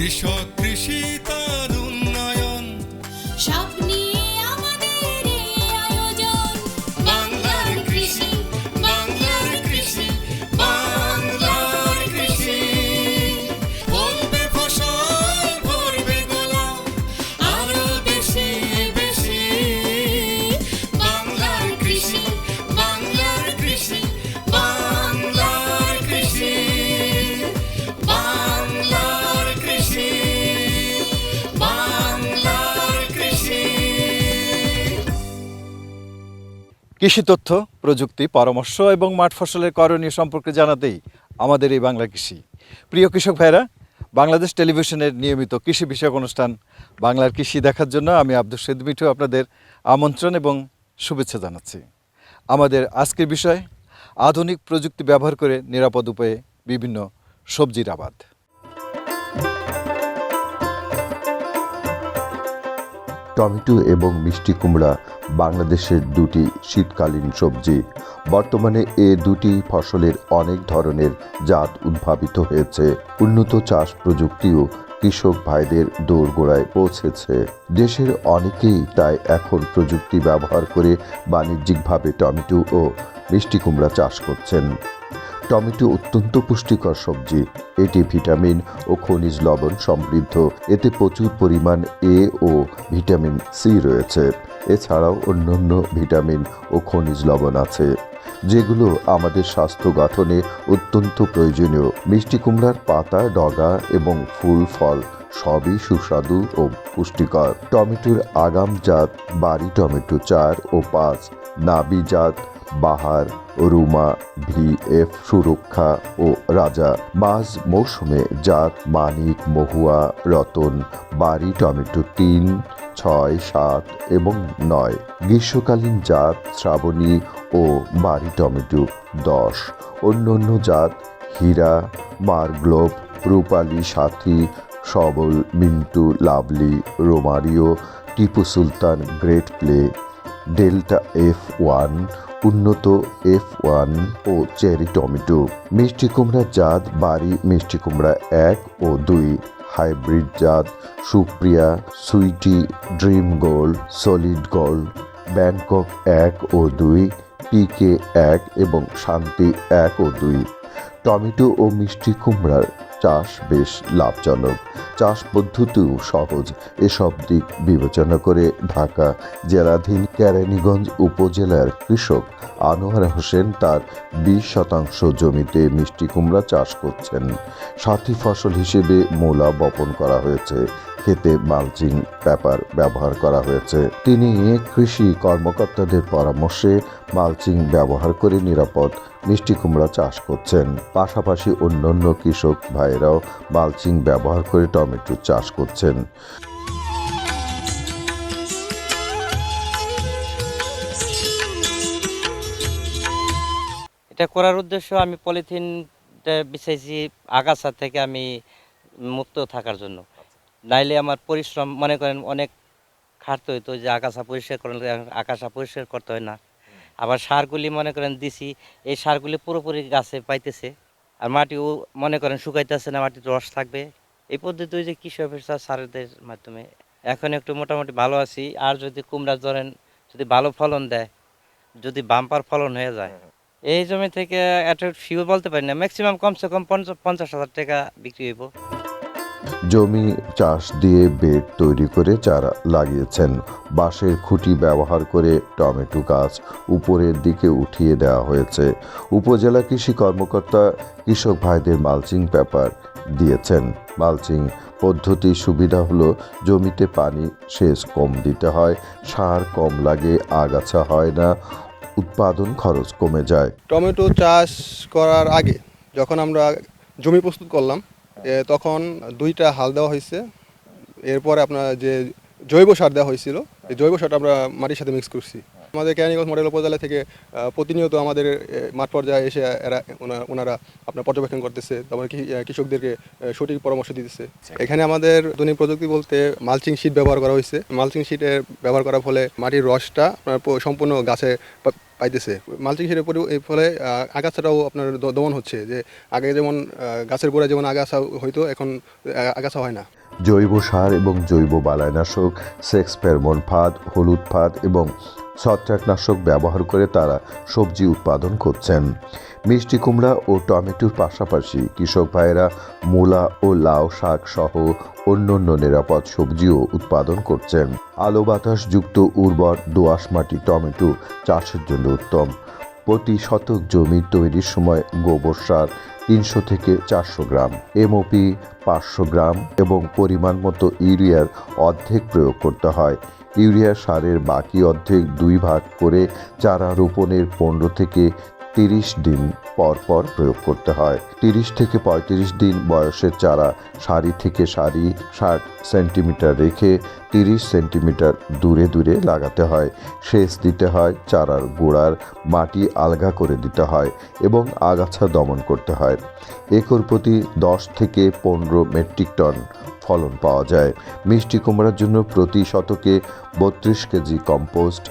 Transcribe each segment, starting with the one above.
কৃষক কৃষি কৃষি তথ্য, প্রযুক্তি, পরামর্শ এবং মাঠ ফসলের করণীয় সম্পর্কে জানাতেই আমাদের এই বাংলা কৃষি। প্রিয় কৃষক ভাইরা, বাংলাদেশ টেলিভিশনের নিয়মিত কৃষি বিষয়ক অনুষ্ঠান বাংলার কৃষি দেখার জন্য আমি আব্দুল সেদ মিঠু আপনাদের আমন্ত্রণ এবং শুভেচ্ছা জানাচ্ছি। আমাদের আজকের বিষয়, আধুনিক প্রযুক্তি ব্যবহার করে নিরাপদ উপায়ে বিভিন্ন সবজির আবাদ। টমেটো এবং মিষ্টি কুমড়া বাংলাদেশের দুটি শীতকালীন সবজি। বর্তমানে এ দুটি ফসলের অনেক ধরনের জাত উদ্ভাবিত হয়েছে। উন্নত চাষ প্রযুক্তিও কৃষক ভাইদের দোরগোড়ায় পৌঁছেছে। দেশের অনেকেই তাই এখন প্রযুক্তি ব্যবহার করে বাণিজ্যিকভাবে টমেটো ও মিষ্টি কুমড়া চাষ করছেন। টমেটো অত্যন্ত পুষ্টিকর সবজি। এটি ভিটামিন ও খনিজ লবণ সমৃদ্ধ। এতে প্রচুর পরিমাণ এ ও ভিটামিন সি রয়েছে। এছাড়াও অন্যান্য ভিটামিন ও খনিজ লবণ আছে, যেগুলো আমাদের স্বাস্থ্য গঠনে অত্যন্ত প্রয়োজনীয়। মিষ্টি কুমড়ার পাতা, ডগা এবং ফুল ফল সবই সুস্বাদু ও পুষ্টিকর। টমেটোর আগাম জাত বাড়ি টমেটো চার ও পাঁচ। নাবি জাত বাহার, রুমা ভি এফ সুরক্ষা ও রাজা মাঝ মৌসুমে জাত, মানিক, মহুয়া, রতন, বাড়ি, টমেটো তিন, ছয়, সাত এবং নয়। গ্রীষ্মকালীন জাত, শ্রাবণী ও বাড়ি, টমেটো দশ। অন্য অন্য জাত, হীরা, Marglobe, Rupali, Sathi, Sabal, Mintu, lovely, Romario, Tipu Sultan, great play, delta F one উন্নত এফ ওয়ান ও চেরি টমেটো। মিষ্টি কুমড়া জাত, বাড়ি মিষ্টি কুমড়া এক ও দুই। হাইব্রিড জাত, Supriya, sweety, dream gold, solid gold, Bangkok এক ও দুই, পিকে এক এবং শান্তি এক ও দুই। টমেটো ও মিষ্টি কুমড়ার চাষ বেশ লাভজনক। চাষ পদ্ধতিও সহজ। এসব দিক বিবেচনা করে ঢাকা জেলাধীন কেরানীগঞ্জ উপজেলার কৃষক আনোয়ার হোসেন তার বিশ শতাংশ জমিতে মিষ্টি কুমড়া চাষ করছেন। সাথী ফসল হিসেবে মূলা বপন করা হয়েছে। খেতে মালচিং পেপার ব্যবহার করা হয়েছে। তিনি কৃষি কর্মকর্তাদের পরামর্শে মালচিং ব্যবহার করে নিরাপদ মিষ্টি কুমড়া চাষ করছেন। পাশাপাশি অন্যান্য কৃষক ভাইরাও মালচিং ব্যবহার করে টমেটো চাষ করছেন। এটা করার উদ্দেশ্য আমি পলিথিনটা বিছাইছি আগাছা থেকে আমি মুক্ত থাকার জন্য। নাইলে আমার পরিশ্রম মনে করেন অনেক খাটতে হইতো যে আগাছা পরিষ্কার করেন আগাছা পরিষ্কার করতে হয় না। আবার সারগুলি মনে করেন দিছি এই সারগুলি পুরোপুরি গাছে পাইতেছে। আর মাটিও মনে করেন শুকাইতেছে না মাটির রস থাকবে। এই পদ্ধতি ওই যে কৃষি অফিসার সারদের মাধ্যমে। এখন একটু মোটামুটি ভালো আছি। আর যদি কুমড়া ধরেন যদি ভালো ফলন দেয় যদি বাম্পার ফলন হয়ে যায় এই জমি থেকে একটা ফিউ বলতে পারি না। ম্যাক্সিমাম কমসে কম পঞ্চাশ হাজার টাকা বিক্রি হইব। জমি চাষ দিয়ে বেড তৈরি করে চারা লাগিয়েছেন। বাঁশের খুঁটি ব্যবহার করে টমেটো গাছ উপরের দিকে উঠিয়ে দেওয়া হয়েছে। উপজেলা কৃষি কর্মকর্তা কৃষক ভাইদের মালচিং পেপার দিয়েছেন। মালচিং পদ্ধতির সুবিধা হলো, জমিতে পানি সেচ কম দিতে হয়, সার কম লাগে, আগাছা হয় না, উৎপাদন খরচ কমে যায়। টমেটো চাষ করার আগে যখন আমরা জমি প্রস্তুত করলাম তখন দুইটা হাল দেওয়া হয়েছে। এরপরে আপনার যে জৈব সার দেওয়া হয়েছিল, এই জৈব সারটা আমরা মাটির সাথে মিক্স করছি। আমাদের ক্যানিগঞ্জ মডেল উপজেলা থেকে প্রতিনিয়ত আমাদের মাঠ পর্যায়ে এসে এরা ওনারা আপনার পর্যবেক্ষণ করতেছে, তারপরে কৃষকদেরকে সঠিক পরামর্শ দিতেছে। এখানে আমাদের আধুনিক প্রযুক্তি বলতে মালচিং শীট ব্যবহার করা হয়েছে। মালচিং শীটের ব্যবহার করার ফলে মাটির রসটা সম্পূর্ণ গাছে পাইতেছে। মালচিং শেডের পরে এর ফলে আগাছাটাও আপনার দমন হচ্ছে যে আগে যেমন গাছের গোড়ায় যেমন আগাছা হয়তো এখন আগাছা হয় না। জৈব সার এবং জৈব বালাইনাশক, সেক্স ফেরমন ফাঁদ, হলুদ ফাঁদ এবং ছত্রাকনাশক ব্যবহার করে তারা সবজি উৎপাদন করছেন। মিষ্টি কুমড়া ও টমেটোর পাশাপাশি কৃষক ভাইয়েরা মূলা ও লাউ শাক সহ অন্যান্য নিরাপদ সবজিও উৎপাদন করছেন। আলো বাতাস যুক্ত উর্বর দোআঁশ মাটি টমেটো চাষের জন্য উত্তম। প্রতি শতক জমি তৈরির সময় গোবর সার তিনশো থেকে চারশো গ্রাম, এমওপি পাঁচশো গ্রাম এবং পরিমাণ মতো ইউরিয়ার অর্ধেক প্রয়োগ করতে হয়। ইউরিয়া সারের বাকি অর্ধেক দুই ভাগ করে চারা রোপণের পনেরো থেকে তিরিশ দিন পর পর প্রয়োগ করতে হয়। তিরিশ থেকে পঁয়ত্রিশ দিন বয়সের চারা সারি থেকে সারি ষাট সেন্টিমিটার রেখে তিরিশ সেন্টিমিটার দূরে দূরে লাগাতে হয়, সেচ দিতে হয়, চারার গোড়ার মাটি আলগা করে দিতে হয় এবং আগাছা দমন করতে হয়। একর প্রতি দশ থেকে পনেরো মেট্রিক টন ফলন পাওয়া যায়। মিষ্টি কুমড়ার জন্য প্রতি শতকে বত্রিশ কেজি কম্পোস্ট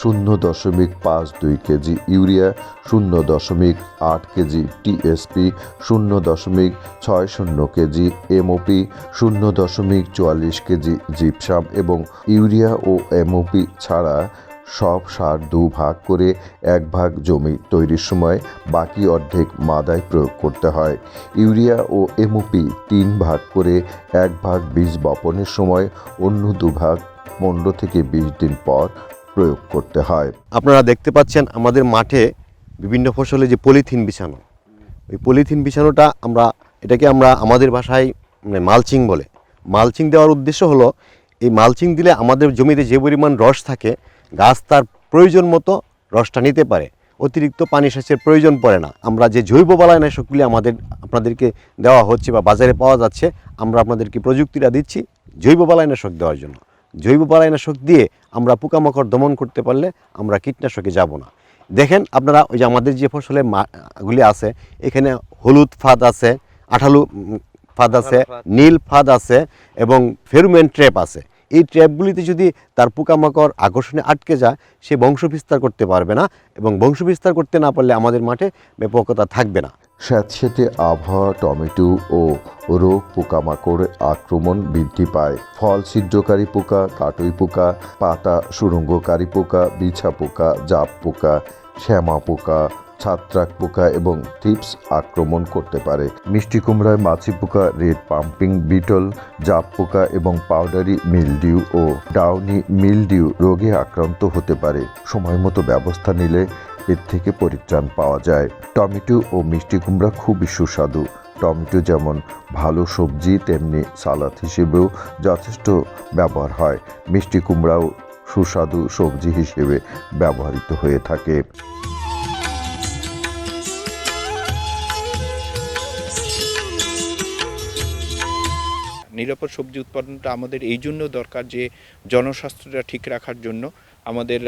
শূন্য দশমিক পাঁচ দুই কেজি ইউরিয়া, শূন্য দশমিক আট কেজি টিএসপি, শূন্য দশমিক ছয় শূন্য কেজি এমওপি, শূন্য দশমিক চুয়াল্লিশ কেজি জিপসাম এবং ইউরিয়া ও এমওপি ছাড়া সব সার দু ভাগ করে এক ভাগ জমি তৈরির সময় বাকি অর্ধেক মাদায় প্রয়োগ করতে হয়। ইউরিয়া ও এমওপি তিন ভাগ করে এক ভাগ বীজ বপনের সময় অন্য দুভাগ পনেরো থেকে বিশ দিন পর প্রয়োগ করতে হয়। আপনারা দেখতে পাচ্ছেন আমাদের মাঠে বিভিন্ন ফসলে যে পলিথিন বিছানো। ওই পলিথিন বিছানোটা আমরা, এটাকে আমরা আমাদের ভাষায় মানে মালচিং বলে। মালচিং দেওয়ার উদ্দেশ্য হলো, এই মালচিং দিলে আমাদের জমিতে যে পরিমাণ রস থাকে, গাছ তার প্রয়োজন মতো রসটা নিতে পারে। অতিরিক্ত পানি সেচের প্রয়োজন পড়ে না। আমরা যে জৈব বালাইনাশকগুলি আমাদের, আপনাদেরকে দেওয়া হচ্ছে বা বাজারে পাওয়া যাচ্ছে, আমরা আপনাদেরকে প্রযুক্তিটা দিচ্ছি জৈব বালাইনাশক দেওয়ার জন্য। জৈব বালাইনাশক দিয়ে আমরা পোকামাকড় দমন করতে পারলে আমরা কীটনাশকে যাব না। দেখেন আপনারা ওই যে আমাদের যে ফসলের মাগুলি আছে এখানে হলুদ ফাঁদ আছে আঠালু ফাঁদ আছে নীল ফাঁদ আছে এবং ফেরুমেন ট্রেপ আছে। এই ট্র্যাপগুলিতে যদি তার পোকামাকড় আকর্ষণে আটকে যায়, সে বংশ বিস্তার করতে পারবে না এবং বংশ বিস্তার করতে না পারলে আমাদের মাঠে ব্যাপকতা থাকবে না। স্যাঁতস্যাঁতে আবহাওয়া টমেটো ও রোগ পোকামাকড়ের আক্রমণ বৃদ্ধি পায়। ফল ছিদ্রকারী পোকা, কাটুই পোকা, পাতা সুরঙ্গকারী পোকা, বিছা পোকা, জাপ পোকা, শ্যামা পোকা ছাত্রাক পোকা এবং থিপস আক্রমণ করতে পারে। মিষ্টি কুমড়ায় মাছি পোকা, রেড পাম্পিং বিটল, জাপ পোকা এবং পাউডারি মিলডিউ ও ডাউনি মিলডিউ রোগে আক্রান্ত হতে পারে। সময় মতো ব্যবস্থা নিলে এর থেকে পরিত্রাণ পাওয়া যায়। টমেটো ও মিষ্টি কুমড়া খুবই সুস্বাদু। টমেটো যেমন ভালো সবজি, তেমনি সালাদ হিসেবেও যথেষ্ট ব্যবহার হয়। মিষ্টি কুমড়াও সুস্বাদু সবজি হিসেবে ব্যবহৃত হয়ে থাকে। নিরাপদ সবজি উৎপাদনটা আমাদের এই জন্য দরকার যে জনস্বাস্থ্যটা ঠিক রাখার জন্য আমাদের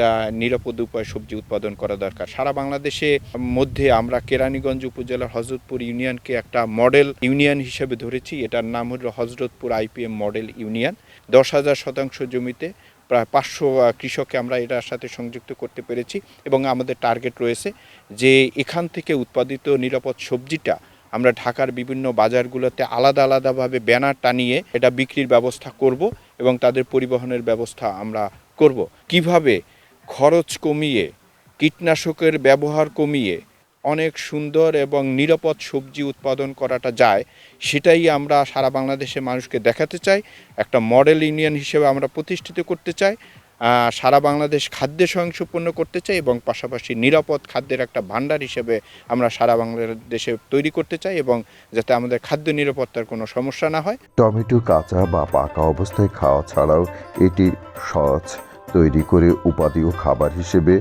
নিরাপদ উপায় সবজি উৎপাদন করা দরকার। সারা বাংলাদেশে মধ্যে আমরা কেরানীগঞ্জ উপজেলার হজরতপুর ইউনিয়নকে একটা মডেল ইউনিয়ন হিসেবে ধরেছি। এটার নাম হলো হজরতপুর আইপিএম মডেল ইউনিয়ন। দশ হাজার শতাংশ জমিতে প্রায় পাঁচশো কৃষককে আমরা এটার সাথে সংযুক্ত করতে পেরেছি এবং আমাদের টার্গেট রয়েছে যে এখান থেকে উৎপাদিত নিরাপদ সবজিটা আমরা ঢাকার বিভিন্ন বাজারগুলোতে আলাদা আলাদাভাবে ব্যানার টানিয়ে এটা বিক্রির ব্যবস্থা করব এবং তাদের পরিবহনের ব্যবস্থা আমরা করব। কীভাবে খরচ কমিয়ে, কীটনাশকের ব্যবহার কমিয়ে অনেক সুন্দর এবং নিরাপদ সবজি উৎপাদন করাটা যায়, সেটাই আমরা সারা বাংলাদেশের মানুষকে দেখাতে চাই। একটা মডেল ইউনিয়ন হিসেবে আমরা প্রতিষ্ঠিত করতে চাই। সারা বাংলাদেশ খাদ্যে স্বয়ংসম্পূর্ণ করতে চাই এবং পাশাপাশি নিরাপদ খাদ্যের একটা ভাণ্ডার হিসেবে আমরা সারা বাংলাদেশে তৈরি করতে চাই এবং যাতে আমাদের খাদ্য নিরাপত্তার কোনো সমস্যা না হয়। টমেটো, কাঁচা বা পাকা অবস্থায় খাওয়া ছাড়াও এটি সস তৈরি করে উপাদেয় খাবার হিসেবে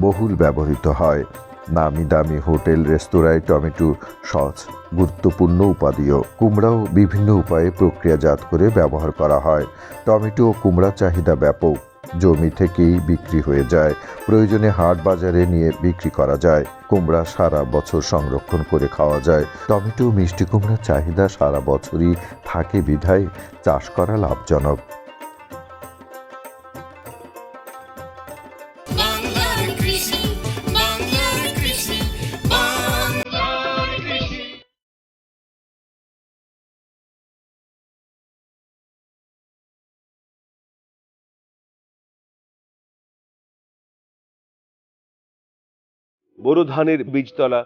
বহুল ব্যবহৃত হয়। নামি দামি হোটেল, রেস্তোরাঁয় টমেটো সস গুরুত্বপূর্ণ উপাদেয়। কুমড়াও বিভিন্ন উপায়ে প্রক্রিয়াজাত করে ব্যবহার করা হয়। টমেটো ও কুমড়া চাহিদা ব্যাপক। জমি থেকেই বিক্রি হয়ে যায়। প্রয়োজনে হাট বাজারে নিয়ে বিক্রি করা যায়। কুমড়া সারা বছর সংরক্ষণ করে খাওয়া যায়। টমেটো, মিষ্টি কুমড়ার চাহিদা সারা বছরই থাকে বিধায় চাষ করা লাভজনক। বোরো ধানের বীজতলা।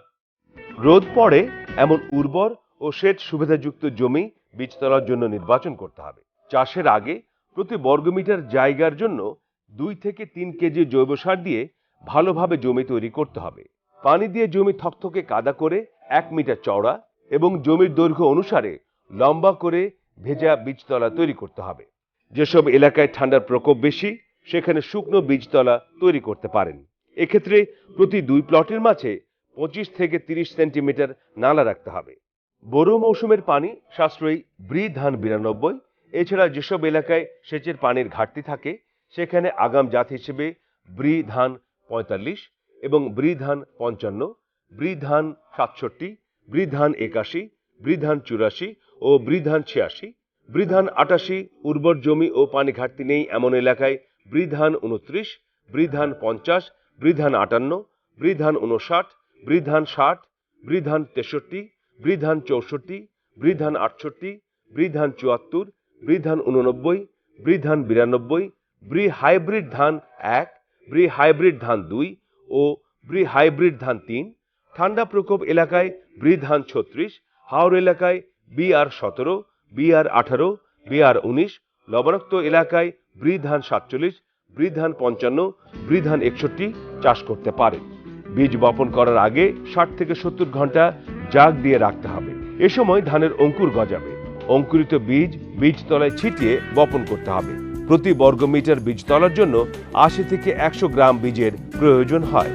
রোদ পড়ে, এমন উর্বর ও সেচ সুবিধাযুক্ত জমি বীজতলার জন্য নির্বাচন করতে হবে। চাষের আগে প্রতি বর্গমিটার জায়গার জন্য দুই থেকে তিন কেজি জৈব সার দিয়ে ভালোভাবে জমি তৈরি করতে হবে। পানি দিয়ে জমি থকথকে কাদা করে এক মিটার চওড়া এবং জমির দৈর্ঘ্য অনুসারে লম্বা করে ভেজা বীজতলা তৈরি করতে হবে। যেসব এলাকায় ঠান্ডার প্রকোপ বেশি, সেখানে শুকনো বীজতলা তৈরি করতে পারেন। এক্ষেত্রে প্রতি দুই প্লটের মাঝে পঁচিশ থেকে তিরিশ সেন্টিমিটার নালা রাখতে হবে। বোরো মৌসুমের পানি সাশ্রয়ী ব্রি ধান বিরানব্বই, এছাড়া যেসব এলাকায় সেচের পানির ঘাটতি থাকে, সেখানে আগাম জাত হিসেবে ব্রি ধান পঁয়তাল্লিশ এবং ব্রি ধান পঞ্চান্ন ব্রি ধান সাতষট্টি ব্রি ধান একাশি ব্রি ধান চুরাশি ও ব্রি ধান ছিয়াশি ব্রি ধান আটাশি উর্বর জমি ও পানি ঘাটতি নেই এমন এলাকায় ব্রি ধান উনত্রিশ ব্রি ধান পঞ্চাশ ব্রি ধান আটান্ন, বৃধান উনষাট বৃধান ষাট, বৃধান তেষট্টি, বৃধান চৌষট্টি, বৃধান আটষট্টি, বৃধান চুয়াত্তর ব্রি ধান উননব্বই ব্রি ধান বিরানব্বই ব্রি হাইব্রিড ধান এক ব্রি হাইব্রিড ধান দুই ও ব্রি হাইব্রিড ধান তিন, ঠান্ডা প্রকোপ এলাকায় ব্রি ধান ছত্রিশ হাওড় এলাকায় বি আর সতেরো বি আর আঠারো, বিআর উনিশ, লবণাক্ত এলাকায় ব্রি ধান সাতচল্লিশ ব্রি ধান পঞ্চান্ন ব্রি ধান একষট্টি চাষ করতে পারেন। বীজ বপন করার আগে ষাট থেকে সত্তর ঘণ্টা জাগ দিয়ে রাখতে হবে। এ সময় ধানের অঙ্কুর গজাবে। অঙ্কুরিত বীজ বীজতলায় ছিটিয়ে বপন করতে হবে। প্রতি বর্গমিটার বীজতলার জন্য আশি থেকে একশো গ্রাম বীজের প্রয়োজন হয়।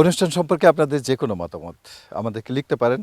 অনুষ্ঠান সম্পর্কে আপনাদের যে কোনো মতামত আমাদেরকে লিখতে পারেন